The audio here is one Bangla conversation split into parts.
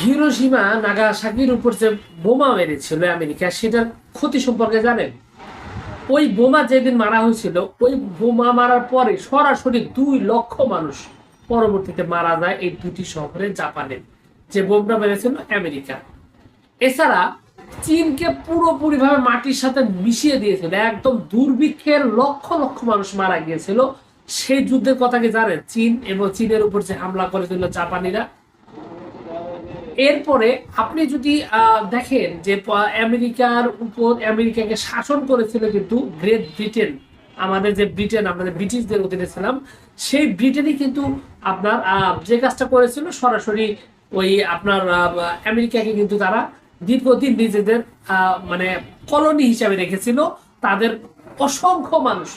হিরোসীমা নাগাসাকির উপর যে বোমা মেরেছিল আমেরিকা, সেটার ক্ষতি সম্পর্কে জানেন? ওই বোমা যেদিন মারা হয়েছিল, ওই বোমা মারার পরে সরাসরি দুই লক্ষ মানুষ পরবর্তীতে মারা যায় এই দুটি শহরে, জাপানে, যে বোমটা মেরেছিল আমেরিকা। এছাড়া চীনকে পুরোপুরিভাবে মাটির সাথে মিশিয়ে দিয়েছিল, একদম দুর্ভিক্ষের লক্ষ লক্ষ মানুষ মারা গিয়েছিল। সেই যুদ্ধের কথা কি জানেন? চীন এবং চীনের উপর যে হামলা করেছিল জাপানিরা এরপরে আপনি যদি দেখেন যে আমেরিকার উপর আমেরিকাকে শাসন করেছিল কিন্তু গ্রেট ব্রিটেন, আমাদের যে ব্রিটেন, আমাদের ব্রিটিশদের অধীনে ছিলাম, সেই ব্রিটেনই কিন্তু আপনার যে কাজটা করেছিল সরাসরি ওই আপনার আমেরিকাকে কিন্তু তারা দীর্ঘদিন নিজেদের মানে কলোনি হিসাবে রেখেছিল। তাদের অসংখ্য মানুষ,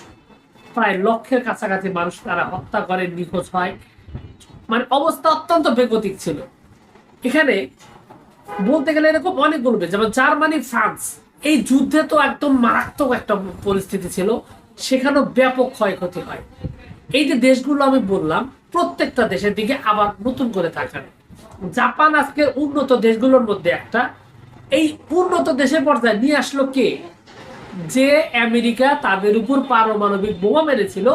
প্রায় লক্ষের কাছাকাছি মানুষ তারা হত্যা করে, নিখোঁজ হয়। মানে অবস্থা অত্যন্ত বেগতিক ছিল। এখানে বলতে গেলে এরকম অনেকগুলো দেশ, যেমন জার্মানি ফ্রান্স। এই যুদ্ধে তো একদম মারাত্মক একটা পরিস্থিতি ছিল সেখানেও ব্যাপক ক্ষয়ক্ষতি হয়। এই যে দেশগুলো আমি বললাম প্রত্যেকটা দেশের দিকে আবার নতুন করে তাকান। জাপান আজকের উন্নত দেশগুলোর মধ্যে একটা। এই উন্নত দেশের পর্যায়ে নিয়ে আসলো কে? যে আমেরিকা তাদের উপর পারমাণবিক বোমা মেরেছিল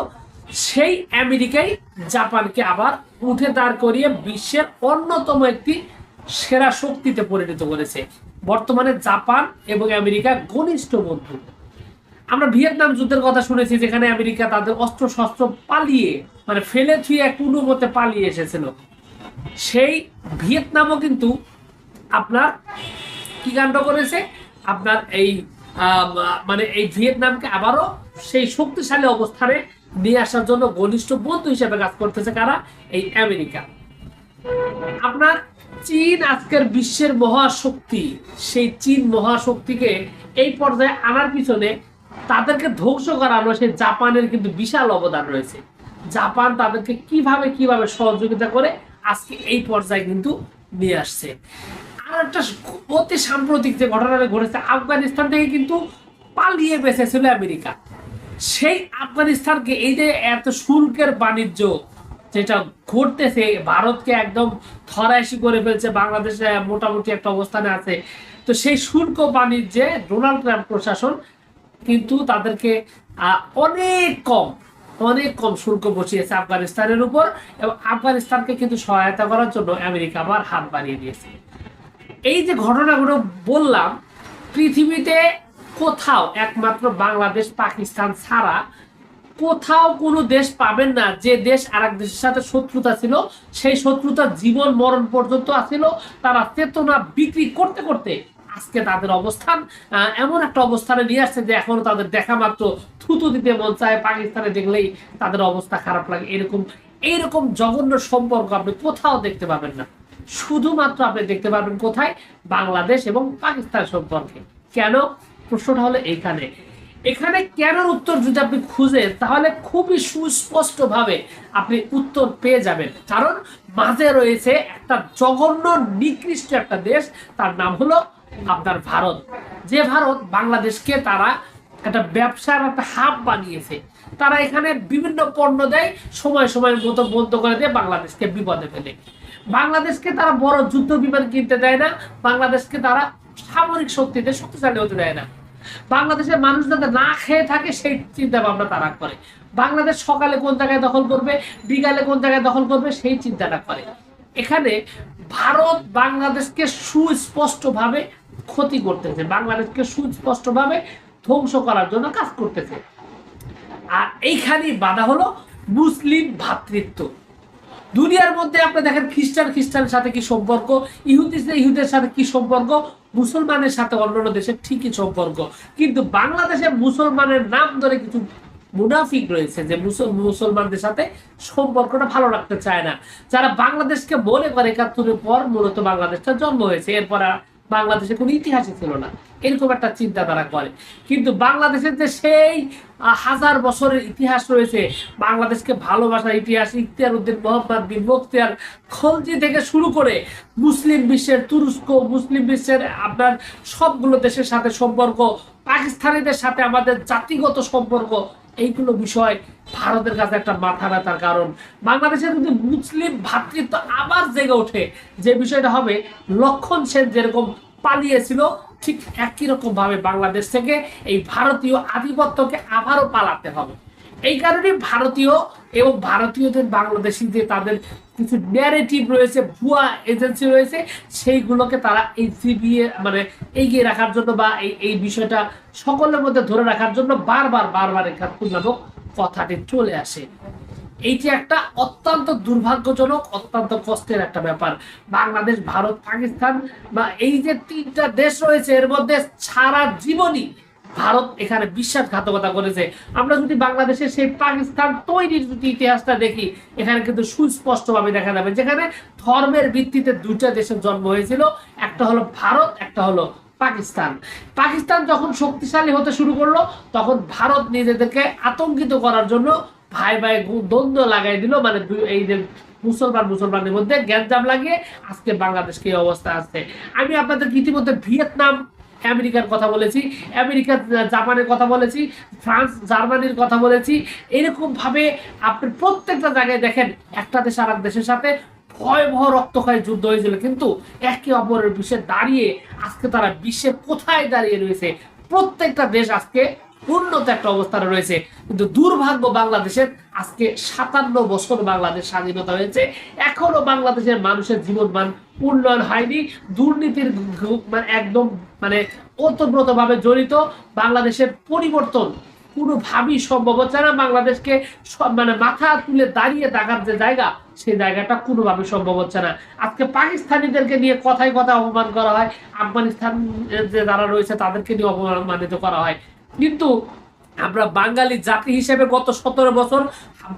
সেই আমেরিকাই জাপানকে আবার উঠে দাঁড় করিয়ে বিশ্বের অন্যতম একটি সেরা শক্তিতে পরিণত করেছে। বর্তমানে জাপান এবং আমেরিকা ঘনিষ্ঠ বন্ধু। আমরা ভিয়েতনাম যুদ্ধের কথা শুনেছি, যেখানে আমেরিকা তাদের অস্ত্র শস্ত্র পালিয়ে মানে ফেলে থুয়ে কোনো মতে পালিয়ে এসেছিল। সেই ভিয়েতনামও কিন্তু আপনার কি কাণ্ড করেছে? আপনার এই মানে এই ভিয়েতনামকে আবারও সেই শক্তিশালী অবস্থানে নিয়ে আসার জন্য ঘনিষ্ঠ বন্ধু হিসেবে কাজ করতেছে কারা? এই আমেরিকা। আপনার চীন আজকের বিশ্বের মহাশক্তি, সেই চীন মহাশক্তিকে এই পর্যায়ে আনার পিছনে তাদেরকে ধ্বংস করানো সেই জাপানের কিন্তু বিশাল অবদান রয়েছে। জাপান তাদেরকে কীভাবে কীভাবে সহযোগিতা করে আজকে এই পর্যায়ে কিন্তু নিয়ে আসছে। আর একটা অতি সাম্প্রতিক যে ঘটনাটা ঘটেছে, আফগানিস্তান থেকে কিন্তু পালিয়ে বেঁচেছিল আমেরিকা। সেই আফগানিস্তানকে এই যে এত শুল্কের বাণিজ্য যেটা ঘটতেছে, ভারতকে একদম থরাইশি করে ফেলছে, বাংলাদেশে মোটামুটি একটা অবস্থানে আছে। তো সেই শুল্ক বাণিজ্যে ডোনাল্ড ট্রাম্প প্রশাসন কিন্তু তাদেরকে অনেক কম অনেক কম শুল্ক বসিয়েছে আফগানিস্তানের উপর এবং আফগানিস্তানকে কিন্তু সহায়তা করার জন্য আমেরিকা আবার হাত বাড়িয়ে দিয়েছে। এই যে ঘটনাগুলো বললাম, পৃথিবীতে কোথাও একমাত্র বাংলাদেশ পাকিস্তান ছাড়া কোথাও কোনো দেশ পাবেন না, যে দেশ আরেক দেশের সাথে শত্রুতা ছিল, সেই শত্রুতা জীবন মরণ পর্যন্ত আছিল, তারা চেতনা বিক্রি করতে করতে আজকে তাদের অবস্থান এমন একটা অবস্থানে নিয়ে আসছে যে এখনও তাদের দেখা মাত্র থুতু দিতে মন চায়, পাকিস্তানে দেখলেই তাদের অবস্থা খারাপ লাগে। এরকম, এইরকম জঘন্য সম্পর্ক আপনি কোথাও দেখতে পাবেন না। শুধুমাত্র আপনি দেখতে পারবেন কোথায়? বাংলাদেশ এবং পাকিস্তান সম্পর্কে। কেন? প্রশ্নটা হলো এইখানে। এখানে কেন উত্তর যদি আপনি খুঁজেন তাহলে খুবই সুস্পষ্টভাবে আপনি উত্তর পেয়ে যাবেন। কারণ মাঝে রয়েছে একটা জঘন্য, নিকৃষ্ট একটা দেশ, তার নাম হলো আপনার ভারত। যে ভারত বাংলাদেশকে তারা একটা ব্যবসার একটা হাব বানিয়েছে। তারা এখানে বিভিন্ন পণ্য দেয়, সময় সময় মতো বন্ধ করে দিয়ে বাংলাদেশকে বিপদে ফেলে। বাংলাদেশকে তারা বড় যুদ্ধ বিমান কিনতে দেয় না, বাংলাদেশকে তারা সামরিক শক্তিতে শক্তিশালী হতে দেয় না। বাংলাদেশের মানুষ যাতে না খেয়ে থাকে, সেই চিন্তা ভাবনা তারা করে। বাংলাদেশ সকালে কোন জায়গায় দখল করবে, বিকালে কোন জায়গায় দখল করবে, সেই চিন্তাটা করে। এখানে ভারত বাংলাদেশকে সুস্পষ্টভাবে ক্ষতি করতেছে, বাংলাদেশকে সুস্পষ্টভাবে ধ্বংস করার জন্য কাজ করতেছে। আর এইখানেই বাধা হলো মুসলিম ভ্রাতৃত্ব দুনিয়ার মধ্যে আপনি দেখেন খ্রিস্টান, খ্রিস্টানের সাথে কি সম্পর্ক? ইহুদি ইহুদের সাথে কি সম্পর্ক? মুসলমানের সাথে অন্যান্য দেশের ঠিকই সম্পর্ক। কিন্তু বাংলাদেশে মুসলমানের নাম ধরে কিছু মুনাফিক রয়েছে যে মুসল- মুসলমানদের সাথে সম্পর্কটা ভালো রাখতে চায় না। যারা বাংলাদেশকে মনে করে একাত্তরের পর মূলত বাংলাদেশটা জন্ম হয়েছে। এরপর বাংলাদেশে কোনো ইতিহাসই ছিল না, এরকম একটা চিন্তা তারা করে। কিন্তু বাংলাদেশের যে সেই হাজার বছরের ইতিহাস রয়েছে, বাংলাদেশকে ভালোবাসার ইতিহাস, ইখতিয়ার উদ্দিন মোহাম্মদ বিন মুখতিয়ার খলজি থেকে শুরু করে মুসলিম বিশ্বের তুরস্ক, মুসলিম বিশ্বের আপনার সবগুলো দেশের সাথে সম্পর্ক, পাকিস্তানিদের সাথে আমাদের জাতিগত সম্পর্ক এইগুলো বিষয় ভারতের কাছে একটা মাথা ব্যথার কারণ। বাংলাদেশের কিন্তু মুসলিম ভাতৃত্ব আবার জেগে ওঠে। যে বিষয়টা হবে, লক্ষণ সেন যেরকম পালিয়েছিল, ঠিক একই রকম ভাবে বাংলাদেশ থেকে এই ভারতীয় আধিপত্যকে আবারও পালাতে হবে। এই কারণে ভারতীয় এবং ভারতীয়দের বাংলাদেশি যে তাদের কিছু ন্যারেটিভ রয়েছে, ভুয়া এজেন্সি রয়েছে, সেইগুলোকে তারা এই সিবিএ মানে এগিয়ে রাখার জন্য বা এই এই বিষয়টা সকলের মধ্যে ধরে রাখার জন্য বারবার বারবার একাত্তর নামক কথাটি চলে আসে। এইটি একটা অত্যন্ত দুর্ভাগ্যজনক, অত্যন্ত কষ্টের একটা ব্যাপার। বাংলাদেশ, ভারত, পাকিস্তান বা এই যে তিনটা দেশ রয়েছে, এর মধ্যে সারা জীবনই ভারত এখানে বিশ্বাসঘাতকতা করেছে। আমরা যদি বাংলাদেশের সেই পাকিস্তান তৈরির যদি ইতিহাসটা দেখি, এখানে কিন্তু সুস্পষ্টভাবে দেখা যাবে যেখানে ধর্মের ভিত্তিতে দুইটা দেশের জন্ম হয়েছিল, একটা হলো ভারত, একটা হলো পাকিস্তান। পাকিস্তান যখন শক্তিশালী হতে শুরু করল, তখন ভারত নিজেদেরকে আতঙ্কিত করার জন্য ভাই ভাই দ্বন্দ্ব লাগাই দিল মানে এই যে মুসলমান মুসলমানের মধ্যে গ্যাঞ্জাম লাগিয়ে আজকে বাংলাদেশকে এই অবস্থা আছে আমি আপনাদের ইতিমধ্যে ভিয়েতনাম আমেরিকার কথা বলেছি, আমেরিকা জাপানের কথা বলেছি, ফ্রান্স, জার্মানির কথা বলেছি, এরকমভাবে আপনি প্রত্যেকটা জায়গায় দেখেন, একটা দেশ আর দেশের সাথে ভয়াবহ রক্তক্ষয় যুদ্ধ হয়েছিল। কিন্তু একে অপরের বিষয়ে দাঁড়িয়ে আজকে তারা বিশ্বে কোথায় দাঁড়িয়ে রয়েছে? প্রত্যেকটা দেশ আজকে উন্নত একটা অবস্থানে রয়েছে। কিন্তু দুর্ভাগ্য বাংলাদেশের আজকে সাতান্ন বছর বাংলাদেশ স্বাধীনতা হয়েছে। এখনও বাংলাদেশের মানুষের জীবন মান উন্নয়ন হয়নি। দুর্নীতির মানে একদম মানে ওতপ্রোত ভাবে জড়িত। বাংলাদেশের পরিবর্তন কোনোভাবেই সম্ভব হচ্ছে না। বাংলাদেশকে সব- মানে মাথা তুলে দাঁড়িয়ে দেখার যে জায়গা, সেই জায়গাটা কোনোভাবে সম্ভব হচ্ছে না। আজকে পাকিস্তানিদেরকে নিয়ে কথায় কথা অপমান করা হয়। আফগানিস্তান যে যারা রয়েছে, তাদেরকে নিয়ে অপমানিত করা হয়। কিন্তু আমরা বাঙালি জাতি হিসেবে গত সতেরো বছর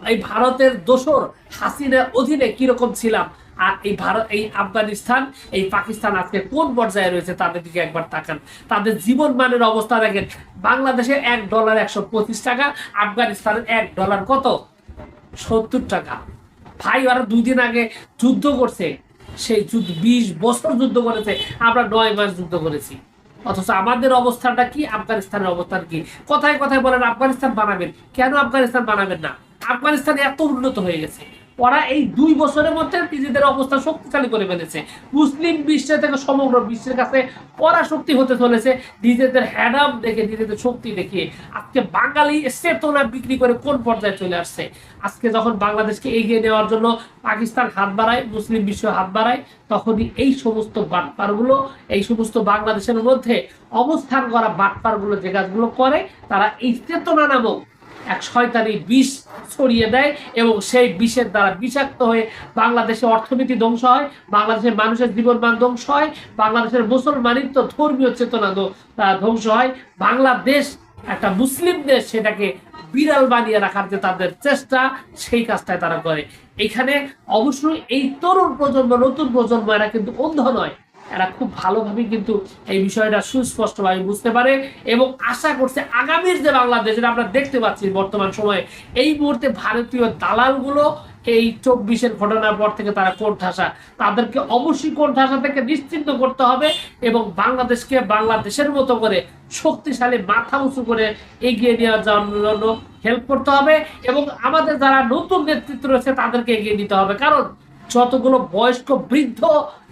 এই ভারতের দোসর হাসিনার অধীনে কীরকম ছিলাম? আর এই ভারত, এই আফগানিস্তান, এই পাকিস্তান আজকে কোন পর্যায়ে রয়েছে তাদের দিকে একবার তাকান। তাদের জীবন মানের অবস্থা দেখেন। বাংলাদেশে এক ডলার একশো পঁচিশ টাকা, আফগানিস্তানের এক ডলার কত? সত্তর টাকা। ভাই, ওরা দুই দিন আগে যুদ্ধ করছে। সেই যুদ্ধ, বিশ বছর যুদ্ধ করেছে। আমরা নয় মাস যুদ্ধ করেছি। অথচ আমাদের অবস্থানটা কি? আফগানিস্তানের অবস্থান কি? কথায় কথায় বলেন, আফগানিস্তান বানাবেন। কেন আফগানিস্তান বানাবেন না? আফগানিস্তান এত উন্নত হয়ে গেছে। ওরা এই দুই বছরের মধ্যে নিজেদের অবস্থা শক্তিশালী করে ফেলেছে। মুসলিম বিশ্ব থেকে সমগ্র বিশ্বের কাছে পরাশক্তি হতে চলেছে। নিজেদের হ্যাডাম দেখে, নিজেদের শক্তি দেখে আজকে বাঙালি চেতনা বিক্রি করে কোন পর্যায়ে চলে আসছে? আজকে যখন বাংলাদেশকে এগিয়ে নেওয়ার জন্য পাকিস্তান হাত বাড়ায়, মুসলিম বিশ্ব হাত বাড়ায়, তখনই এই সমস্ত বাটপারগুলো, এই সমস্ত বাংলাদেশের মধ্যে অবস্থান করা বাটপারগুলো যে কাজগুলো করে, তারা এই চেতনা নামক এক শয়তানি বিষ ছড়িয়ে দেয় এবং সেই বিষের দ্বারা বিষাক্ত হয়ে বাংলাদেশে অর্থনীতি ধ্বংস হয়, বাংলাদেশের মানুষের জীবনমান ধ্বংস হয়, বাংলাদেশের মুসলমানিত্ব ধর্মীয় চেতনা ধ্ব- ধ্বংস হয়। বাংলাদেশ একটা মুসলিম দেশ, সেটাকে বিড়াল বানিয়ে রাখার যে তাদের চেষ্টা, সেই কাজটাই তারা করে। এখানে অবশ্যই এই তরুণ প্রজন্ম, নতুন প্রজন্ম, এরা কিন্তু অন্ধ নয়। এরা খুব ভালোভাবে কিন্তু এই বিষয়টা সুস্পষ্টভাবে বুঝতে পারে এবং আশা করছে আগামীর যে বাংলাদেশ আমরা দেখতে পাচ্ছি বর্তমান সময়ে, এই মুহূর্তে ভারতীয় দালালগুলো এই চব্বিশের ঘটনার পর থেকে তারা কোণঠাসা তাদেরকে অবশ্যই কোণঠাসা থেকে নিশ্চিন্ত করতে হবে এবং বাংলাদেশকে বাংলাদেশের মতো করে শক্তিশালী, মাথা উঁচু করে এগিয়ে নেওয়ার জন্য হেল্প করতে হবে এবং আমাদের যারা নতুন নেতৃত্ব রয়েছে তাদেরকে এগিয়ে নিতে হবে। কারণ যতগুলো বয়স্ক বৃদ্ধ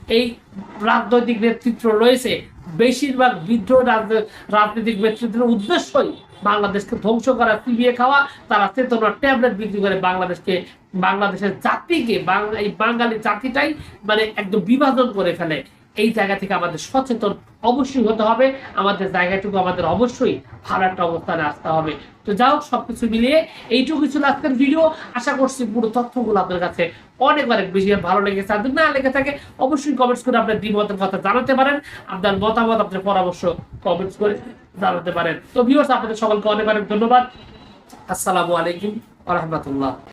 এই রাজনৈতিক নেতৃত্ব রয়েছে, বেশিরভাগ বৃদ্ধ রাজ- রাজনৈতিক নেতৃত্বের উদ্দেশ্যই বাংলাদেশকে ধ্বংস করা চিবিয়ে খাওয়া। তারা চেতনার ট্যাবলেট বিক্রি করে বাংলাদেশকে, বাংলাদেশের জাতিকে বাংলা এই বাঙালি জাতিটাই মানে একদম বিভাজন করে ফেলে। এই জায়গা থেকে আমাদের সচেতন অবশ্যই হতে হবে। আমাদের জায়গাটুকু আমাদের অবশ্যই ভালো একটা অবস্থানে আসতে হবে। তো যাই হোক, সবকিছু মিলিয়ে এইটুকু ছিল আজকের ভিডিও আশা করছি পুরো তথ্যগুলো আপনার কাছে অনেক অনেক বেশি ভালো লেগেছে। আর না লেগে থাকে, অবশ্যই কমেন্টস করে আপনার দ্বিমতের কথা জানাতে পারেন। আপনার মতামত, আপনার পরামর্শ কমেন্টস করে জানাতে পারেন। তো ভিউয়ার্স আপনাদের সকলকে অনেক অনেক ধন্যবাদ। আসসালামু আলাইকুম রহমতুল্লাহ।